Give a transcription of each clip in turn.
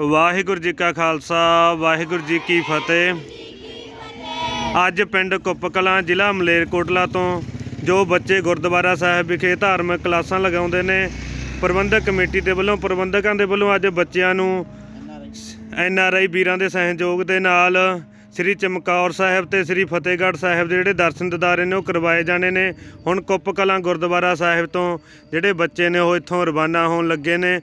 ਵਾਹਿਗੁਰੂ ਜੀ ਕਾ ਖਾਲਸਾ, ਵਾਹਿਗੁਰੂ ਜੀ ਕੀ ਫਤਿਹ। ਅੱਜ ਪਿੰਡ ਕੁੱਪ ਕਲਾਂ ਜ਼ਿਲ੍ਹਾ ਮਲੇਰਕੋਟਲਾ ਤੋਂ ਜੋ ਬੱਚੇ ਗੁਰਦੁਆਰਾ ਸਾਹਿਬ ਵਿਖੇ ਧਾਰਮਿਕ ਕਲਾਸਾਂ ਲਗਾਉਂਦੇ ਨੇ, ਪ੍ਰਬੰਧਕ ਕਮੇਟੀ ਦੇ ਵੱਲੋਂ, ਪ੍ਰਬੰਧਕਾਂ ਦੇ ਵੱਲੋਂ ਅੱਜ ਬੱਚਿਆਂ ਨੂੰ ਐਨ ਆਰ ਆਈ ਵੀਰਾਂ ਦੇ ਸਹਿਯੋਗ ਦੇ ਨਾਲ ਸ੍ਰੀ ਚਮਕੌਰ ਸਾਹਿਬ ਤੇ ਸ੍ਰੀ ਫਤਿਹਗੜ੍ਹ ਸਾਹਿਬ ਦੇ ਜਿਹੜੇ ਦਰਸ਼ਨ ਦਿਦਾਰੇ ਨੇ, ਉਹ ਕਰਵਾਏ ਜਾਣੇ ਨੇ। ਹੁਣ ਕੁੱਪ ਕਲਾਂ ਗੁਰਦੁਆਰਾ ਸਾਹਿਬ ਤੋਂ ਜਿਹੜੇ ਬੱਚੇ ਨੇ, ਉਹ ਇੱਥੋਂ ਰਵਾਨਾ ਹੋਣ ਲੱਗੇ ਨੇ।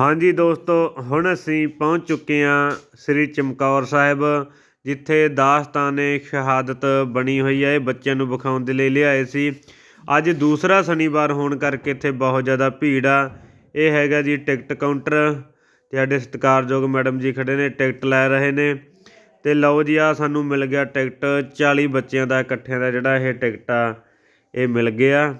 ਹਾਂਜੀ ਦੋਸਤੋ, ਹੁਣ ਅਸੀਂ ਪਹੁੰਚ ਚੁੱਕੇ ਹਾਂ ਸ੍ਰੀ ਚਮਕੌਰ ਸਾਹਿਬ, ਜਿੱਥੇ ਦਾਸਤਾਨੇ ਸ਼ਹਾਦਤ ਬਣੀ ਹੋਈ ਹੈ, ਇਹ ਬੱਚਿਆਂ ਨੂੰ ਵਿਖਾਉਣ ਦੇ ਲਈ ਲਿਆਏ ਸੀ। ਅੱਜ ਦੂਸਰਾ ਸ਼ਨੀਵਾਰ ਹੋਣ ਕਰਕੇ ਇੱਥੇ ਬਹੁਤ ਜ਼ਿਆਦਾ ਭੀੜ ਆ। ਇਹ ਹੈਗਾ ਜੀ ਟਿਕਟ ਕਾਊਂਟਰ, ਤੇ ਸਾਡੇ ਸਤਿਕਾਰਯੋਗ ਮੈਡਮ ਜੀ ਖੜੇ ਨੇ, ਟਿਕਟ ਲੈ ਰਹੇ ਨੇ। ਤੇ ਲਓ ਜੀ ਆ ਸਾਨੂੰ ਮਿਲ ਗਿਆ ਟਿਕਟ 40 ਬੱਚਿਆਂ ਦਾ, ਇਕੱਠਿਆਂ ਦਾ ਜਿਹੜਾ ਇਹ ਟਿਕਟ ਆ, ਇਹ ਮਿਲ ਗਿਆ।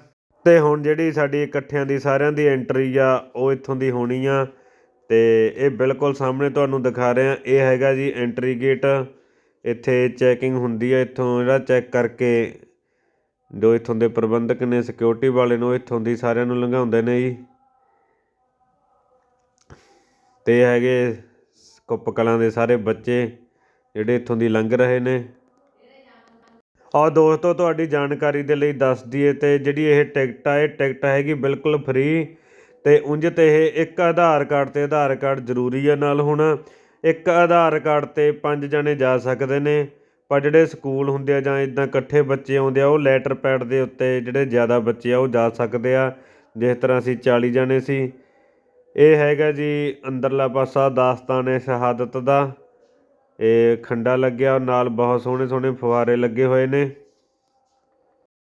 ਤੇ ਹੁਣ ਜਿਹੜੀ ਸਾਡੀ ਇਕੱਠਿਆਂ ਦੀ ਸਾਰਿਆਂ ਦੀ ਐਂਟਰੀ ਆ, ਉਹ ਇੱਥੋਂ ਦੀ ਹੋਣੀ ਆ। ਅਤੇ ਇਹ ਬਿਲਕੁਲ ਸਾਹਮਣੇ ਤੁਹਾਨੂੰ ਦਿਖਾ ਰਿਹਾ ਇਹ ਹੈਗਾ ਜੀ ਐਂਟਰੀ ਗੇਟ ਇੱਥੇ ਚੈਕਿੰਗ ਹੁੰਦੀ ਆ ਇੱਥੋਂ, ਜਿਹੜਾ ਚੈੱਕ ਕਰਕੇ ਜੋ ਇੱਥੋਂ ਦੇ ਪ੍ਰਬੰਧਕ ਨੇ ਸਿਕਿਉਰਿਟੀ ਵਾਲੇ ਨੂੰ ਇੱਥੋਂ ਦੀ ਸਾਰਿਆਂ ਨੂੰ ਲੰਘਾਉਂਦੇ ਨੇ ਜੀ। ਤੇ ਹੈਗੇ ਕੁੱਪ ਕਲਾਂ ਦੇ ਸਾਰੇ ਬੱਚੇ, ਜਿਹੜੇ ਇੱਥੋਂ ਦੀ ਲੰਘ ਰਹੇ ਨੇ। ਔਰ ਦੋਸਤੋ, ਤੁਹਾਡੀ ਜਾਣਕਾਰੀ ਦੇ ਲਈ ਦੱਸ ਦਈਏ ਤੇ ਜਿਹੜੀ ਇਹ ਟਿਕਟ ਆ, ਇਹ ਟਿਕਟ ਹੈਗੀ ਬਿਲਕੁਲ ਫ੍ਰੀ ਤੇ ਉਂਝ ਤੇ ਇਹ ਇੱਕ ਆਧਾਰ ਕਾਰਡ ਤੇ ਆਧਾਰ ਕਾਰਡ ਜ਼ਰੂਰੀ ਆ ਨਾਲ ਹੁਣ। ਇੱਕ ਆਧਾਰ ਕਾਰਡ ਤੇ ਪੰਜ ਜਣੇ ਜਾ ਸਕਦੇ ਨੇ, ਪਰ ਜਿਹੜੇ ਸਕੂਲ ਹੁੰਦੇ ਆ ਜਾਂ ਇਦਾਂ ਇਕੱਠੇ ਬੱਚੇ ਆਉਂਦੇ ਆ, ਉਹ ਲੈਟਰ ਪੈਡ ਦੇ ਉੱਤੇ ਜਿਹੜੇ ਜ਼ਿਆਦਾ ਬੱਚੇ ਆ, ਉਹ ਜਾ ਸਕਦੇ ਆ। ਜਿਸ ਤਰ੍ਹਾਂ ਅਸੀਂ 40 ਜਣੇ ਸੀ। ਇਹ ਹੈਗਾ ਜੀ ਅੰਦਰਲਾ ਪਾਸਾ ਦਾਸਤਾਨ ਸ਼ਹਾਦਤ ਦਾ। ਇਹ ਖੰਡਾ ਲੱਗਿਆ ਔਰ ਨਾਲ ਬਹੁਤ ਸੋਹਣੇ ਸੋਹਣੇ ਫੁਆਰੇ ਲੱਗੇ ਹੋਏ ਨੇ।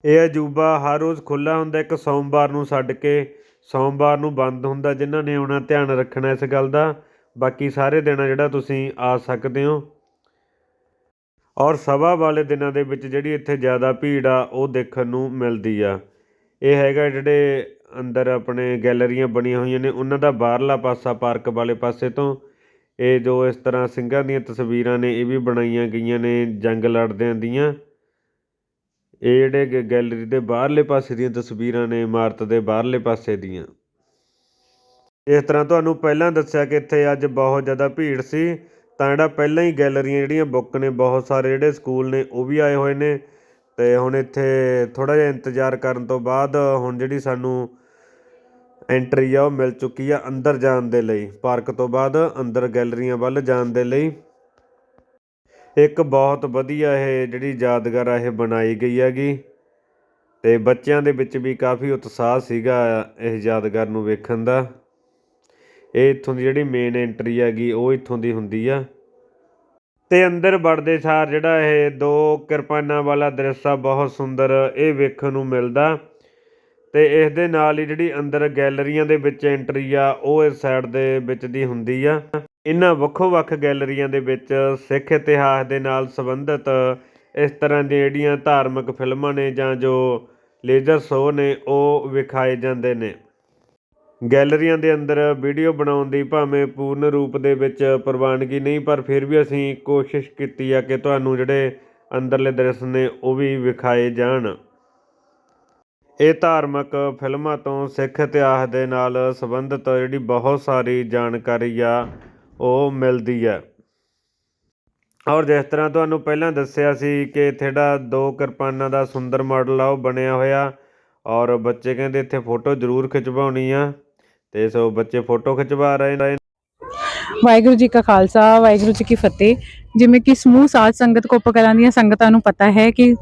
ਇਹ ਅਜੂਬਾ ਹਰ ਰੋਜ਼ ਖੁੱਲਾ ਹੁੰਦਾ, ਇੱਕ ਸੋਮਵਾਰ ਨੂੰ ਛੱਡ ਕੇ ਸੋਮਵਾਰ ਨੂੰ ਬੰਦ ਹੁੰਦਾ, ਜਿਨ੍ਹਾਂ ਨੇ ਆਉਣਾ ਧਿਆਨ ਰੱਖਣਾ ਇਸ ਗੱਲ ਦਾ। ਬਾਕੀ ਸਾਰੇ ਦਿਨ ਜਿਹੜਾ ਤੁਸੀਂ ਆ ਸਕਦੇ ਹੋ। ਔਰ ਸਭਾ ਵਾਲੇ ਦਿਨਾਂ ਦੇ ਵਿੱਚ ਜਿਹੜੀ ਇੱਥੇ ਜ਼ਿਆਦਾ ਭੀੜ ਆ, ਉਹ ਦੇਖਣ ਨੂੰ ਮਿਲਦੀ ਆ। ਇਹ ਹੈਗਾ ਜਿਹੜੇ ਅੰਦਰ ਆਪਣੇ ਗੈਲਰੀਆਂ ਬਣੀਆਂ ਹੋਈਆਂ ਨੇ, ਉਹਨਾਂ ਦਾ ਬਾਹਰਲਾ ਪਾਸਾ, ਪਾਰਕ ਵਾਲੇ ਪਾਸੇ ਤੋਂ। ਇਹ ਜੋ ਇਸ ਤਰ੍ਹਾਂ ਸਿੰਘਾਂ ਦੀਆਂ ਤਸਵੀਰਾਂ ਨੇ, ਇਹ ਵੀ ਬਣਾਈਆਂ ਗਈਆਂ ਨੇ, ਜੰਗ ਲੜਦਿਆਂ ਦੀਆਂ। ਇਹ ਜਿਹੜੇ ਗ- ਗੈਲਰੀ ਦੇ ਬਾਹਰਲੇ ਪਾਸੇ ਦੀਆਂ ਤਸਵੀਰਾਂ ਨੇ, ਇਮਾਰਤ ਦੇ ਬਾਹਰਲੇ ਪਾਸੇ ਦੀਆਂ। ਇਸ ਤਰ੍ਹਾਂ ਤੁਹਾਨੂੰ ਪਹਿਲਾਂ ਦੱਸਿਆ ਕਿ ਇੱਥੇ ਅੱਜ ਬਹੁਤ ਜ਼ਿਆਦਾ ਭੀੜ ਸੀ, ਤਾਂ ਜਿਹੜਾ ਪਹਿਲਾਂ ਹੀ ਗੈਲਰੀਆਂ ਜਿਹੜੀਆਂ ਬੁੱਕ ਨੇ, ਬਹੁਤ ਸਾਰੇ ਜਿਹੜੇ ਸਕੂਲ ਨੇ, ਉਹ ਵੀ ਆਏ ਹੋਏ ਨੇ। ਤੇ ਹੁਣ ਇੱਥੇ ਥੋੜਾ ਜਿਹਾ ਇੰਤਜ਼ਾਰ ਕਰਨ ਤੋਂ ਬਾਅਦ ਹੁਣ ਜਿਹੜੀ ਸਾਨੂੰ ਐਂਟਰੀ ਆ, ਉਹ ਮਿਲ ਚੁੱਕੀ ਆ ਅੰਦਰ ਜਾਣ ਦੇ ਲਈ। ਪਾਰਕ ਤੋਂ ਬਾਅਦ ਅੰਦਰ ਗੈਲਰੀਆਂ ਵੱਲ ਜਾਣ ਦੇ ਲਈ। ਇੱਕ ਬਹੁਤ ਵਧੀਆ ਇਹ ਜਿਹੜੀ ਯਾਦਗਾਰ ਆ, ਇਹ ਬਣਾਈ ਗਈ ਹੈਗੀ। ਤੇ ਬੱਚਿਆਂ ਦੇ ਵਿੱਚ ਵੀ ਕਾਫੀ ਉਤਸ਼ਾਹ ਸੀਗਾ ਇਹ ਯਾਦਗਾਰ ਨੂੰ ਵੇਖਣ ਦਾ। ਇਹ ਇੱਥੋਂ ਦੀ ਜਿਹੜੀ ਮੇਨ ਐਂਟਰੀ ਹੈਗੀ, ਉਹ ਇੱਥੋਂ ਦੀ ਹੁੰਦੀ ਆ। ਤੇ ਅੰਦਰ ਵੜਦੇ ਸਾਰ ਜਿਹੜਾ ਇਹ ਦੋ ਕਿਰਪਾਨਾਂ ਵਾਲਾ ਦ੍ਰਿਸ਼ ਆ, ਬਹੁਤ ਸੁੰਦਰ ਇਹ ਵੇਖਣ ਨੂੰ ਮਿਲਦਾ। ਅਤੇ ਇਸ ਦੇ ਨਾਲ ਹੀ ਜਿਹੜੀ ਅੰਦਰ ਗੈਲਰੀਆਂ ਦੇ ਵਿੱਚ ਐਂਟਰੀ ਆ, ਉਹ ਇਸ ਸਾਈਡ ਦੇ ਵਿੱਚ ਦੀ ਹੁੰਦੀ ਆ। ਇਹਨਾਂ ਵੱਖੋ ਵੱਖ ਗੈਲਰੀਆਂ ਦੇ ਵਿੱਚ ਸਿੱਖ ਇਤਿਹਾਸ ਦੇ ਨਾਲ ਸੰਬੰਧਿਤ ਇਸ ਤਰ੍ਹਾਂ ਦੀਆਂ ਜਿਹੜੀਆਂ ਧਾਰਮਿਕ ਫਿਲਮਾਂ ਨੇ ਜਾਂ ਜੋ ਲੇਜ਼ਰ ਸ਼ੋਅ ਨੇ, ਉਹ ਵਿਖਾਏ ਜਾਂਦੇ ਨੇ। ਗੈਲਰੀਆਂ ਦੇ ਅੰਦਰ ਵੀਡੀਓ ਬਣਾਉਣ ਦੀ ਭਾਵੇਂ ਪੂਰਨ ਰੂਪ ਦੇ ਵਿੱਚ ਪ੍ਰਵਾਨਗੀ ਨਹੀਂ, ਪਰ ਫਿਰ ਵੀ ਅਸੀਂ ਕੋਸ਼ਿਸ਼ ਕੀਤੀ ਆ ਕਿ ਤੁਹਾਨੂੰ ਜਿਹੜੇ ਅੰਦਰਲੇ ਦ੍ਰਿਸ਼ ਨੇ, ਉਹ ਵੀ ਵਿਖਾਏ ਜਾਣ। ਇਹ ਧਾਰਮਿਕ ਫਿਲਮਾਂ ਤੋਂ ਸਿੱਖ ਇਤਿਹਾਸ ਦੇ ਨਾਲ ਸੰਬੰਧਿਤ ਜਿਹੜੀ ਬਹੁਤ ਸਾਰੀ ਜਾਣਕਾਰੀ ਆ, ਉਹ ਮਿਲਦੀ ਹੈ। ਔਰ ਜਿਸ ਤਰ੍ਹਾਂ ਤੁਹਾਨੂੰ ਪਹਿਲਾਂ ਦੱਸਿਆ ਸੀ ਕਿ ਇੱਥੇ ਜਿਹੜਾ ਦੋ ਕਿਰਪਾਨਾਂ ਦਾ ਸੁੰਦਰ ਮਾਡਲ ਆ, ਉਹ ਬਣਿਆ ਹੋਇਆ। ਔਰ ਬੱਚੇ ਕਹਿੰਦੇ ਇੱਥੇ ਫੋਟੋ ਜ਼ਰੂਰ ਖਿਚਵਾਉਣੀ ਆ। ਤੇ ਸੋ ਬੱਚੇ ਫੋਟੋ ਖਿਚਵਾ ਰਹੇ ਨੇ। ਵਾਹਿਗੁਰੂ ਜੀ ਕਾ ਖਾਲਸਾ, ਵਾਹਿਗੁਰੂ ਜੀ ਕੀ ਫਤਿਹ। ਜਿਵੇਂ ਕਿ ਸਮੂਹ ਸਾਧ ਸੰਗਤ ਕੋਪ ਦੀਆਂ ਸੰਗਤਾਂ ਨੂੰ ਪਤਾ ਹੈ ਕਿ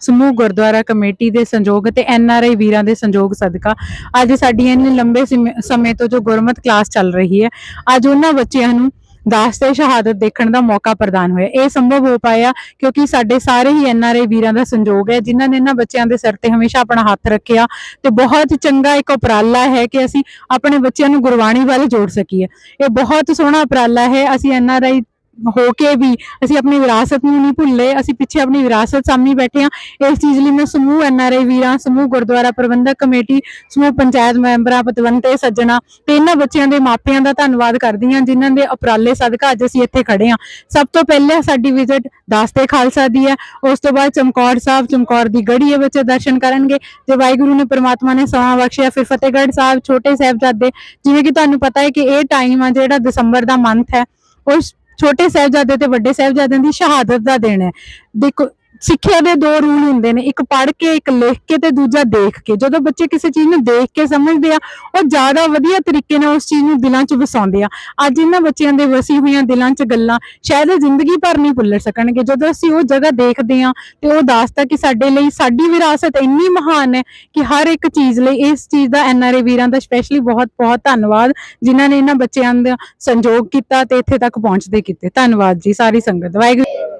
ਸਮੂਹ ਗੁਰਦੁਆਰਾ ਕਮੇਟੀ ਦੇ ਸੰਯੋਗ ਤੇ ਐਨ ਆਰ ਆਈ ਵੀਰਾਂ ਦੇ ਸੰਯੋਗ ਸਦਕਾ ਅੱਜ ਸਾਡੀ ਇੰਨੇ ਲੰਬੇ ਸਮੇਂ- ਸਮੇਂ ਤੋਂ ਜੋ ਗੁਰਮਤ ਕਲਾਸ ਚੱਲ ਰਹੀ ਹੈ, ਅੱਜ ਉਹਨਾਂ ਬੱਚਿਆਂ ਨੂੰ ਦਾਸ ਤੇ ਸ਼ਹਾਦਤ ਦੇਖਣ ਦਾ ਮੌਕਾ ਪ੍ਰਦਾਨ ਹੋਇਆ। ਇਹ ਸੰਭਵ ਹੋ ਪਾਇਆ ਕਿਉਂਕਿ ਸਾਡੇ ਸਾਰੇ ਹੀ ਐਨ ਆਰ ਆਈ ਵੀਰਾਂ ਦਾ ਸੰਯੋਗ ਹੈ, ਜਿਨ੍ਹਾਂ ਨੇ ਇਹਨਾਂ ਬੱਚਿਆਂ ਦੇ ਸਿਰ ਤੇ ਹਮੇਸ਼ਾ ਆਪਣਾ ਹੱਥ ਰੱਖਿਆ ਤੇ ਬਹੁਤ ਚੰਗਾ ਇੱਕ ਉਪਰਾਲਾ ਹੈ ਕਿ ਅਸੀਂ ਆਪਣੇ ਬੱਚਿਆਂ ਨੂੰ ਗੁਰਬਾਣੀ ਵੱਲ ਜੋੜ ਸਕੀਏ। ਇਹ ਬਹੁਤ ਸੋਹਣਾ ਉਪਰਾਲਾ ਹੈ, ਅਸੀਂ ਐਨ ਆਰ ਆਈ ਹੋ ਕੇ ਵੀ ਅਸੀਂ ਆਪਣੀ ਵਿਰਾਸਤ ਨੂੰ ਨਹੀਂ ਭੁੱਲੇ, ਅਸੀਂ ਪਿੱਛੇ ਆਪਣੀ ਵਿਰਾਸਤ ਸਾਹਮਣੇ ਬੈਠੇ ਹਾਂ। ਇਸ ਚੀਜ਼ ਲਈ ਮੈਂ ਸਮੂਹ ਐਨ ਵੀਰਾਂ ਸਮੂਹ ਗੁਰਦੁਆਰਾ ਪ੍ਰਬੰਧਕ ਕਮੇਟੀ, ਸਮੂਹ ਪੰਚਾਇਤ ਮੈਂਬਰਾਂ, ਪਤਵੰਤੇ, ਸੱਜਣਾ ਤੇ ਇਹਨਾਂ ਬੱਚਿਆਂ ਦੇ ਮਾਪਿਆਂ ਦਾ ਧੰਨਵਾਦ ਕਰਦੀ ਹਾਂ, ਜਿਨ੍ਹਾਂ ਦੇ ਉਪਰਾਲੇ ਸਦਕਾ ਅੱਜ ਅਸੀਂ ਇੱਥੇ ਖੜੇ ਹਾਂ। ਸਭ ਤੋਂ ਪਹਿਲਾਂ ਸਾਡੀ ਵਿਜ਼ਿਟ ਦਾਸਤੇ ਖਾਲਸਾ ਦੀ ਹੈ। ਉਸ ਤੋਂ ਬਾਅਦ ਚਮਕੌਰ ਸਾਹਿਬ, ਚਮਕੌਰ ਦੀ ਗੜੀ ਹੈ ਬੱਚੇ ਦਰਸ਼ਨ ਕਰਨਗੇ। ਜੇ ਵਾਹਿਗੁਰੂ ਨੇ ਪ੍ਰਮਾਤਮਾ ਨੇ ਸਮਾਂ ਬਖਸ਼ਿਆ, ਫਿਰ ਫਤਿਹਗੜ੍ਹ ਸਾਹਿਬ, ਛੋਟੇ ਸਾਹਿਬਜ਼ਾਦੇ, ਜਿਵੇਂ ਕਿ ਤੁਹਾਨੂੰ ਪਤਾ ਹੈ ਕਿ ਇਹ ਟਾਈਮ ਆ ਜਿਹੜਾ ਦਸੰਬਰ ਦਾ ਮੰਥ ਹੈ, ਉਸ ਛੋਟੇ ਸਾਹਿਬਜ਼ਾਦੇ ਤੇ ਵੱਡੇ ਸਾਹਿਬਜ਼ਾਦਿਆਂ ਦੀ ਸ਼ਹਾਦਤ ਦਾ ਦਿਨ ਹੈ। ਦੇਖੋ ਸਿੱਖਿਆ ਦੇ ਦੋ ਰੂਲ ਹੁੰਦੇ ਨੇ, ਇੱਕ ਪੜ੍ਹ ਕੇ, ਇੱਕ ਲਿਖ ਕੇ ਤੇ ਦੂਜਾ ਦੇਖ ਕੇ। ਜਦੋਂ ਬੱਚੇ ਕਿਸੇ ਚੀਜ਼ ਨੂੰ ਦੇਖ ਕੇ ਸਮਝਦੇ ਆ, ਉਹ ਜ਼ਿਆਦਾ ਵਧੀਆ ਤਰੀਕੇ ਨਾਲ ਉਸ ਚੀਜ਼ ਨੂੰ ਦਿਲਾਂ 'ਚ ਵਸਾਉਂਦੇ ਆ। ਅੱਜ ਇਹਨਾਂ ਬੱਚਿਆਂ ਦੇ ਵਸੀ ਹੋਈਆਂ ਦਿਲਾਂ 'ਚ ਗੱਲਾਂ ਸ਼ਾਇਦ ਜ਼ਿੰਦਗੀ ਭਰ ਨਹੀਂ ਭੁੱਲ ਸਕਣਗੇ। ਜਦੋਂ ਅਸੀਂ ਉਹ ਜਗ੍ਹਾ ਦੇਖਦੇ ਆ ਤੇ ਉਹ ਦੱਸਦਾ ਕਿ ਸਾਡੇ ਲਈ, ਸਾਡੀ ਵਿਰਾਸਤ ਇੰਨੀ ਮਹਾਨ ਹੈ ਕਿ ਹਰ ਇੱਕ ਚੀਜ਼ ਲਈ ਇਸ ਚੀਜ਼ ਦਾ ਐਨਆਰਏ ਵੀਰਾਂ ਦਾ ਸਪੈਸ਼ਲੀ ਬਹੁਤ ਬਹੁਤ ਧੰਨਵਾਦ, ਜਿਨ੍ਹਾਂ ਨੇ ਇਹਨਾਂ ਬੱਚਿਆਂ ਦਾ ਸੰਯੋਗ ਕੀਤਾ ਤੇ ਇੱਥੇ ਤੱਕ ਪਹੁੰਚਦੇ ਕੀਤੇ। ਧੰਨਵਾਦ ਜੀ, ਸਾਰੀ ਸੰਗਤ। ਵਾਹਿਗੁਰੂ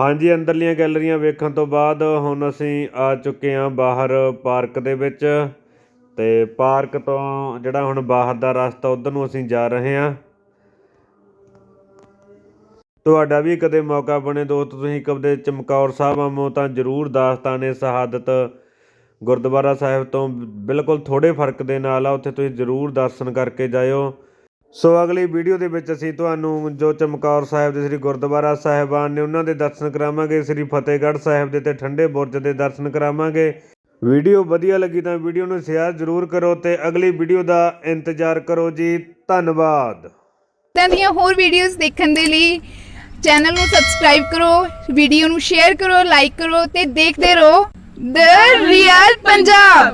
ਹਾਂਜੀ, ਅੰਦਰਲੀਆਂ ਗੈਲਰੀਆਂ ਵੇਖਣ ਤੋਂ ਬਾਅਦ ਹੁਣ ਅਸੀਂ ਆ ਚੁੱਕੇ ਹਾਂ ਬਾਹਰ ਪਾਰਕ ਦੇ ਵਿੱਚ ਤੇ ਪਾਰਕ ਤੋਂ ਜਿਹੜਾ ਹੁਣ ਬਾਹਰ ਦਾ ਰਸਤਾ ਉਧਰ ਨੂੰ ਅਸੀਂ ਜਾ ਰਹੇ ਹਾਂ। ਤੁਹਾਡਾ ਵੀ ਕਦੇ ਮੌਕਾ ਬਣੇ ਦੋਸਤ, ਤੁਸੀਂ ਕਦੇ ਚਮਕੌਰ ਸਾਹਿਬ ਆਮੋ ਤਾਂ ਜ਼ਰੂਰ ਦਾਸਤਾਨੇ ਸ਼ਹਾਦਤ ਗੁਰਦੁਆਰਾ ਸਾਹਿਬ ਤੋਂ ਬਿਲਕੁਲ ਥੋੜੇ ਫ਼ਰਕ ਦੇ ਨਾਲ ਆ, ਉੱਥੇ ਤੁਸੀਂ ਜ਼ਰੂਰ ਦਰਸ਼ਨ ਕਰਕੇ ਜਾਇਓ। ਸੋ ਅਗਲੀ ਵੀਡੀਓ ਦੇ ਵਿੱਚ ਅਸੀਂ ਤੁਹਾਨੂੰ ਜੋ ਚਮਕੌਰ ਸਾਹਿਬ ਦੇ ਸ੍ਰੀ ਗੁਰਦੁਆਰਾ ਸਾਹਿਬਾਨ ਨੇ ਉਹਨਾਂ ਦੇ ਦਰਸ਼ਨ ਕਰਾਵਾਂਗੇ, ਸ੍ਰੀ ਫਤਿਹਗੜ੍ਹ ਸਾਹਿਬ ਦੇ ਤੇ ਠੰਡੇ ਬੁਰਜ ਦੇ ਦਰਸ਼ਨ ਕਰਾਵਾਂਗੇ। ਵੀਡੀਓ ਵਧੀਆ ਲੱਗੀ ਤਾਂ ਵੀਡੀਓ ਨੂੰ ਸ਼ੇਅਰ ਜ਼ਰੂਰ ਕਰੋ ਤੇ ਅਗਲੀ ਵੀਡੀਓ ਦਾ ਇੰਤਜ਼ਾਰ ਕਰੋ ਜੀ। ਧੰਨਵਾਦ। ਇਦਾਂ ਦੀਆਂ ਹੋਰ ਵੀਡੀਓਜ਼ ਦੇਖਣ ਦੇ ਲਈ ਚੈਨਲ ਨੂੰ ਸਬਸਕ੍ਰਾਈਬ ਕਰੋ, ਵੀਡੀਓ ਨੂੰ ਸ਼ੇਅਰ ਕਰੋ, ਲਾਈਕ ਕਰੋ ਤੇ ਦੇਖਦੇ ਰਹੋ। The real Punjab.